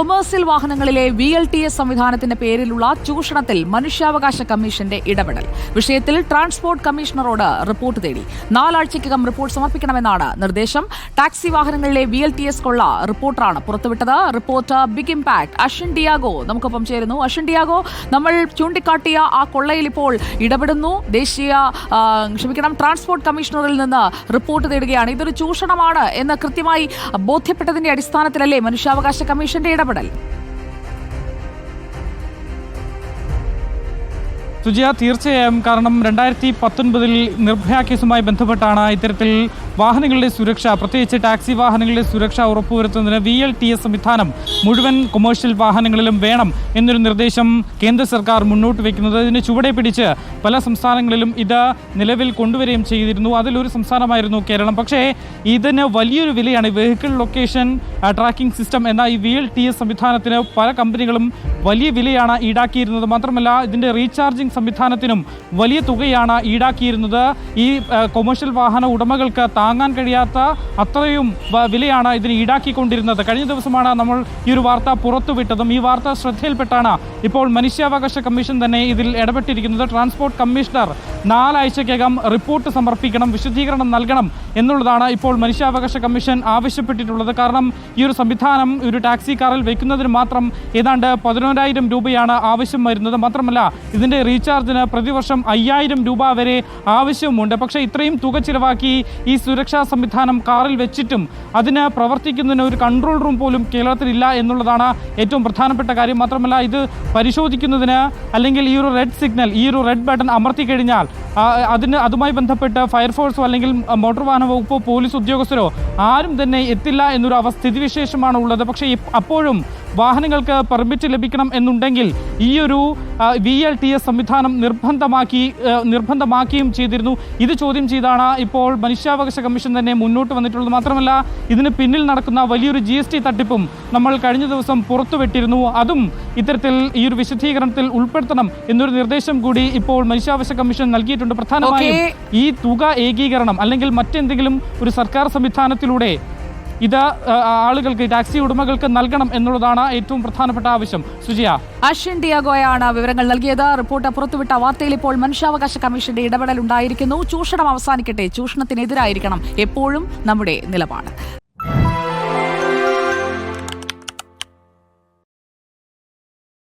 Commercial വാഹനങ്ങളിലെ V L T S സംവിധാനത്തിന്റെ പേരിലുള്ള ചൂഷണത്തിൽ മനുഷ്യാവകാശ കമ്മീഷന്റെ ഇടപെടൽ. വിഷയത്തിൽ ട്രാൻസ്പോർട്ട് കമ്മീഷണറോട് റിപ്പോർട്ട് തേടി. നാലാഴ്ചയ്ക്കകം റിപ്പോർട്ട് സമർപ്പിക്കണമെന്നാണ് നിർദ്ദേശം. ടാക്സി വാഹനങ്ങളിലെ വി എൽ ടി എസ് കൊള്ള റിപ്പോർട്ടറാണ് പുറത്തുവിട്ടത്. Report big impact Ashin Diego നമുക്കൊപ്പം ചേരുന്നു. അഷിൻ ഡിയാഗോ നമ്മൾ ചൂണ്ടിക്കാട്ടിയ ആ കൊള്ളയിൽ ഇപ്പോൾ ഇടപെടുന്നു. ദേശീയ ക്ഷമിക്കണം ട്രാൻസ്പോർട്ട് കമ്മീഷണറിൽ നിന്ന് റിപ്പോർട്ട് തേടുകയാണ്. ഇതൊരു ചൂഷണമാണ് എന്ന് കൃത്യമായി ബോധ്യപ്പെട്ടതിന്റെ അടിസ്ഥാനത്തിലല്ലേ മനുഷ്യാവകാശ കമ്മീഷന്റെ ഇടപെടൽ? സുജിയ തീർച്ചയായും. കാരണം രണ്ടായിരത്തി പത്തൊൻപതിൽ നിർഭയ കേസുമായി ബന്ധപ്പെട്ടാണ് ഇത്തരത്തിൽ വാഹനങ്ങളുടെ സുരക്ഷ പ്രത്യേകിച്ച് ടാക്സി വാഹനങ്ങളുടെ സുരക്ഷ ഉറപ്പുവരുത്തുന്നതിന് വി എൽ ടി എസ് സംവിധാനം മുഴുവൻ കൊമേഴ്ഷ്യൽ വാഹനങ്ങളിലും വേണം എന്നൊരു നിർദ്ദേശം കേന്ദ്ര സർക്കാർ മുന്നോട്ട് വയ്ക്കുന്നത് ഇതിന് ചുവടെ പിടിച്ച് പല സംസ്ഥാനങ്ങളിലും ഇത് നിലവിൽ കൊണ്ടുവരികയും ചെയ്തിരുന്നു. അതിലൊരു സംസ്ഥാനമായിരുന്നു കേരളം. പക്ഷേ ഇതിന് വലിയൊരു വിലയാണ് വെഹിക്കിൾ ലൊക്കേഷൻ ട്രാക്കിംഗ് സിസ്റ്റം എന്ന ഈ വി എൽ ടി എസ് സംവിധാനത്തിന് പല കമ്പനികളും വലിയ വിലയാണ് ഈടാക്കിയിരുന്നത്. മാത്രമല്ല ഇതിന്റെ റീചാർജിംഗ് സംവിധാനത്തിനും വലിയ തുകയാണ് ഈടാക്കിയിരുന്നത്. ഈ കൊമേഴ്ഷ്യൽ വാഹന ഉടമകൾക്ക് താങ്ങാൻ കഴിയാത്ത അത്രയും വിലയാണ് ഇതിന് ഈടാക്കിക്കൊണ്ടിരുന്നത്. കഴിഞ്ഞ ദിവസമാണ് നമ്മൾ ഈ ഒരു വാർത്ത പുറത്തുവിട്ടതും. ഈ വാർത്ത ശ്രദ്ധയിൽപ്പെട്ടാണ് ഇപ്പോൾ മനുഷ്യാവകാശ കമ്മീഷൻ തന്നെ ഇതിൽ ഇടപെട്ടിരിക്കുന്നത്. ട്രാൻസ്പോർട്ട് കമ്മീഷണർ നാലാഴ്ചക്കകം റിപ്പോർട്ട് സമർപ്പിക്കണം വിശദീകരണം നൽകണം എന്നുള്ളതാണ് ഇപ്പോൾ മനുഷ്യാവകാശ കമ്മീഷൻ ആവശ്യപ്പെട്ടിട്ടുള്ളത്. കാരണം ഈ ഒരു സംവിധാനം ഒരു ടാക്സി കാറിൽ വെക്കുന്നതിന് മാത്രം ഏതാണ്ട് പതിനോരായിരം രൂപയാണ് ആവശ്യം വരുന്നത്. മാത്രമല്ല ഇതിന്റെ റീചാർജിന് പ്രതിവർഷം അയ്യായിരം രൂപ വരെ ആവശ്യമുണ്ട്. പക്ഷേ ഇത്രയും തുക ചിലവാക്കി ഈ സുരക്ഷാ സംവിധാനം കാറിൽ വെച്ചിട്ടും അതിന് പ്രവർത്തിക്കുന്നതിന് ഒരു കൺട്രോൾ റൂം പോലും കേരളത്തിലില്ല എന്നുള്ളതാണ് ഏറ്റവും പ്രധാനപ്പെട്ട കാര്യം. മാത്രമല്ല ഇത് പരിശോധിക്കുന്നതിന് അല്ലെങ്കിൽ ഈ ഒരു റെഡ് സിഗ്നൽ ഈ ഒരു റെഡ് ബട്ടൺ അമർത്തി കഴിഞ്ഞാൽ അതിന് അതുമായി ബന്ധപ്പെട്ട് ഫയർഫോഴ്സോ അല്ലെങ്കിൽ മോട്ടോർ വാഹന വകുപ്പോ പോലീസ് ഉദ്യോഗസ്ഥരോ ആരും തന്നെ എത്തില്ല എന്നൊരു അവ സ്ഥിതിവിശേഷമാണ് ഉള്ളത്. പക്ഷേ അപ്പോഴും വാഹനങ്ങൾക്ക് പെർമിറ്റ് ലഭിക്കണം എന്നുണ്ടെങ്കിൽ ഈ ഒരു വി എൽ ടി എസ് സംവിധാനം നിർബന്ധമാക്കി നിർബന്ധമാക്കിയും ചെയ്തിരുന്നു. ഇത് ചോദ്യം ചെയ്താണ് ഇപ്പോൾ മനുഷ്യാവകാശ കമ്മീഷൻ തന്നെ മുന്നോട്ട് വന്നിട്ടുള്ളത്. മാത്രമല്ല ഇതിന് പിന്നിൽ നടക്കുന്ന വലിയൊരു ജി എസ് ടി തട്ടിപ്പും നമ്മൾ കഴിഞ്ഞ ദിവസം പുറത്തുവിട്ടിരുന്നു. അതും ഇത്തരത്തിൽ ഈ ഒരു വിശദീകരണത്തിൽ ഉൾപ്പെടുത്തണം എന്നൊരു നിർദ്ദേശം കൂടി ഇപ്പോൾ മനുഷ്യാവകാശ കമ്മീഷൻ നൽകിയിട്ടുണ്ട്. പ്രധാനമായും ഈ തുക ഏകീകരണം അല്ലെങ്കിൽ മറ്റെന്തെങ്കിലും ഒരു സർക്കാർ സംവിധാനത്തിലൂടെ ഇത് ആളുകൾക്ക് ടാക്സി ഉടമകൾക്ക് നൽകണം എന്നുള്ളതാണ് ഏറ്റവും പ്രധാനപ്പെട്ട ആവശ്യം. സുജിയ. അഷിൻ ഡിയാഗോയാണ് വിവരങ്ങൾ നൽകിയത്. റിപ്പോർട്ട് പുറത്തുവിട്ട വാർത്തയിൽ ഇപ്പോൾ മനുഷ്യാവകാശ കമ്മീഷന്റെ ഇടപെടൽ ഉണ്ടായിരിക്കുന്നു ചൂഷണം അവസാനിക്കട്ടെ. ചൂഷണത്തിനെതിരായിരിക്കണം. എപ്പോഴും നമ്മുടെ നിലപാട്.